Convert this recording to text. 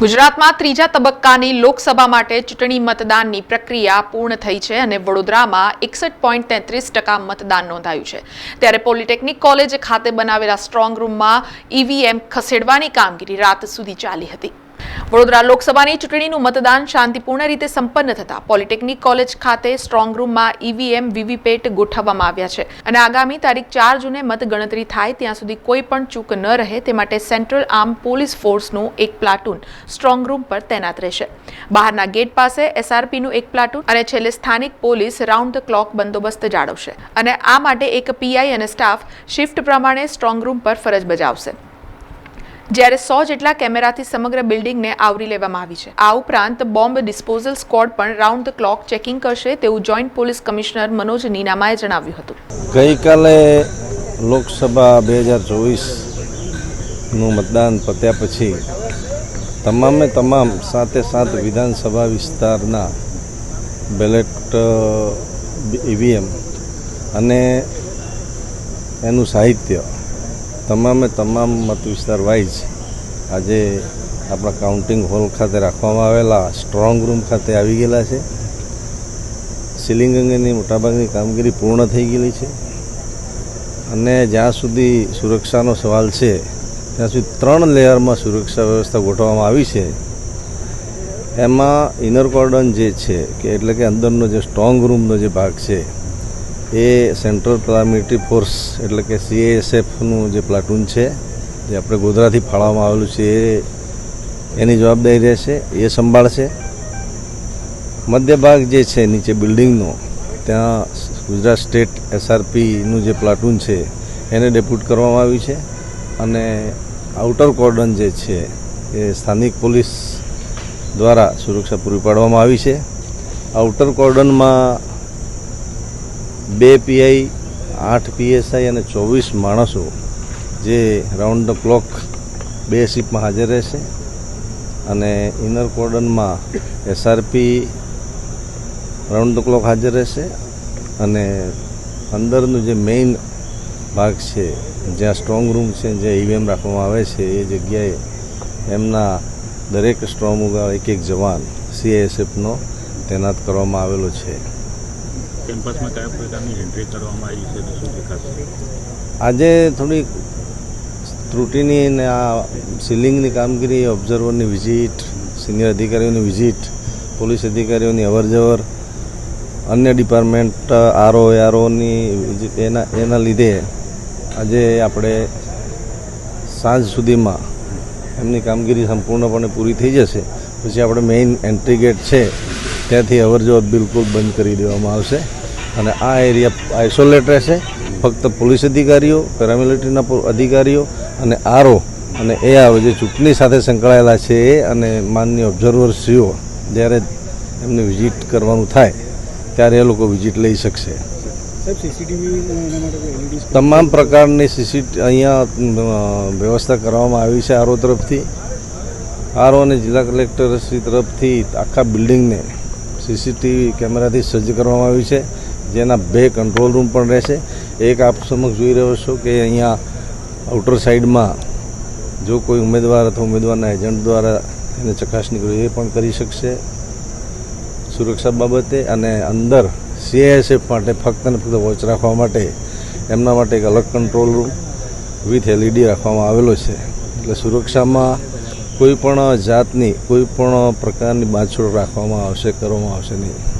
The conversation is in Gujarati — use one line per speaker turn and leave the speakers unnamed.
ગુજરાતમાં ત્રીજા તબક્કાની લોકસભા માટે ચૂંટણી મતદાનની પ્રક્રિયા પૂર્ણ થઈ છે અને વડોદરામાં એકસઠ પોઈન્ટ તેત્રીસ ટકા મતદાન નોંધાયું છે. ત્યારે પોલિટેકનિક કોલેજ ખાતે બનાવેલા સ્ટ્રોંગ રૂમમાં ઈવીએમ ખસેડવાની કામગીરી રાત સુધી ચાલી હતી. વડોદરા લોકસભાની ચૂંટણીનું મતદાન શાંતિપૂર્ણ રીતે સંપન્ન થતા પોલિટેકનિક કોલેજ ખાતે સ્ટ્રોંગ રૂમમાં ઈવીએમ, વીવીપેટ ગોઠવવામાં આવ્યા છે. અને આગામી તારીખ ચાર જૂને મતગણતરી થાય ત્યાં સુધી કોઈ પણ ચૂક ન રહે તે માટે સેન્ટ્રલ આર્મ પોલીસ ફોર્સનું એક પ્લાટૂન સ્ટ્રોંગ રૂમ પર તૈનાત રહેશે. બહારના ગેટ પાસે એસઆરપીનું એક પ્લાટૂન અને છેલ્લે સ્થાનિક પોલીસ રાઉન્ડ ધ ક્લોક બંદોબસ્ત જાળવશે. અને આ માટે એક પીઆઈ અને સ્ટાફ શિફ્ટ પ્રમાણે સ્ટ્રોંગ રૂમ પર ફરજ બજાવશે. જ્યારે સો જેટલા કેમેરાથી સમગ્ર બિલ્ડિંગને આવરી લેવામાં આવી છે. આ ઉપરાંત બોમ્બ ડિસ્પોઝલ સ્કોડ પણ રાઉન્ડ ધ ક્લોક ચેકિંગ કરશે તેવું જોઈન્ટ પોલીસ કમિશનર મનોજ નીનામાએ જણાવ્યું હતું.
ગઈકાલે લોકસભા બે હજાર ચોવીસનું મતદાન પત્યા પછી તમામે તમામ સાતે સાત વિધાનસભા વિસ્તારના બેલેટ ઈવીએમ અને એનું સાહિત્ય તમામે તમામ મત વિસ્તાર વાઇઝ આજે આપણા કાઉન્ટિંગ હોલ ખાતે રાખવામાં આવેલા સ્ટ્રોંગ રૂમ ખાતે આવી ગયેલા છે. સીલિંગ અંગેની મોટાભાગની કામગીરી પૂર્ણ થઈ ગયેલી છે. અને જ્યાં સુધી સુરક્ષાનો સવાલ છે, ત્યાં સુધી ત્રણ લેયરમાં સુરક્ષા વ્યવસ્થા ગોઠવવામાં આવી છે. એમાં ઇનર કોર્ડન જે છે, કે એટલે કે અંદરનો જે સ્ટ્રોંગ રૂમનો જે ભાગ છે એ સેન્ટ્રલ પેરામિલિટરી ફોર્સ એટલે કે સીએએસએફનું જે પ્લાટૂન છે, જે આપણે ગોધરાથી ફાળવવામાં આવેલું છે, એ એની જવાબદારી રહેશે, એ સંભાળશે. મધ્ય ભાગ જે છે, નીચે બિલ્ડિંગનો, ત્યાં ગુજરાત સ્ટેટ એસઆરપીનું જે પ્લાટૂન છે, એને ડેપ્યુટ કરવામાં આવ્યું છે. અને આઉટર કોર્ડન જે છે, એ સ્થાનિક પોલીસ દ્વારા સુરક્ષા પૂરી પાડવામાં આવી છે. આઉટર કોર્ડનમાં બે પીઆઈ, આઠ પીએસઆઈ અને ચોવીસ માણસો જે રાઉન્ડ ધ ક્લોક બે શિપમાં હાજર રહેશે. અને ઇનર કોર્ડનમાં એસઆરપી રાઉન્ડ ધ ક્લોક હાજર રહેશે અને અંદરનું જે મેઇન ભાગ છે, જ્યાં સ્ટ્રોંગ રૂમ છે, જ્યાં ઈવીએમ રાખવામાં આવે છે, એ જગ્યાએ એમના દરેક સ્ટ્રોંગ રૂમ એક એક જવાન સીએએસએફનો તૈનાત કરવામાં આવેલો છે.
કેમ્પસમાં કયા પ્રકારની એન્ટ્રી કરવામાં આવી છે શું દેખાશે?
આજે થોડી ત્રુટીની ને આ સીલિંગની કામગીરી, ઓબ્ઝર્વરની વિઝિટ, સિનિયર અધિકારીઓની વિઝિટ, પોલીસ અધિકારીઓની અવરજવર, અન્ય ડિપાર્ટમેન્ટ આરઓ આરઓની એના એના લીધે આજે આપણે સાંજ સુધીમાં એમની કામગીરી સંપૂર્ણપણે પૂરી થઈ જશે. પછી આપણે મેઇન એન્ટ્રી ગેટ છે, ત્યાંથી અવરજવર બિલકુલ બંધ કરી દેવામાં આવશે. અને આ એરિયા આઇસોલેટ રહેશે. ફક્ત પોલીસ અધિકારીઓ પેરામિલિટરીના અધિકારીઓ અને આરઓ અને એ આવે જે ચૂંટણી સાથે સંકળાયેલા છે એ અને માનનીય ઓબ્ઝર્વરશ્રીઓ જ્યારે એમને વિઝિટ કરવાનું થાય ત્યારે એ લોકો વિઝિટ લઈ શકશે. તમામ પ્રકારની સીસી અહીંયા વ્યવસ્થા કરવામાં આવી છે આરો તરફથી. આરઓ અને જિલ્લા કલેક્ટરશ્રી તરફથી આખા બિલ્ડિંગને સીસીટીવી કેમેરાથી સજ્જ કરવામાં આવી છે. જેના બે કંટ્રોલ રૂમ પણ રહેશે. એક આપ સમક્ષ જોઈ રહ્યો છો કે અહીંયા આઉટર સાઈડમાં જો કોઈ ઉમેદવાર અથવા ઉમેદવારના એજન્ટ દ્વારા એને ચકાસણી કરવી એ પણ કરી શકશે સુરક્ષા બાબતે અને અંદર સીઆઈએસએફ માટે ફક્ત ને ફક્ત વોચ રાખવા માટે એમના માટે એક અલગ કંટ્રોલ રૂમ વિથ એલઈડી રાખવામાં આવેલો છે. એટલે સુરક્ષામાં કોઈ પણ જાતની, કોઈ પણ પ્રકારની બાંધછોડ રાખવામાં આવશે, કરવામાં આવશે નહીં.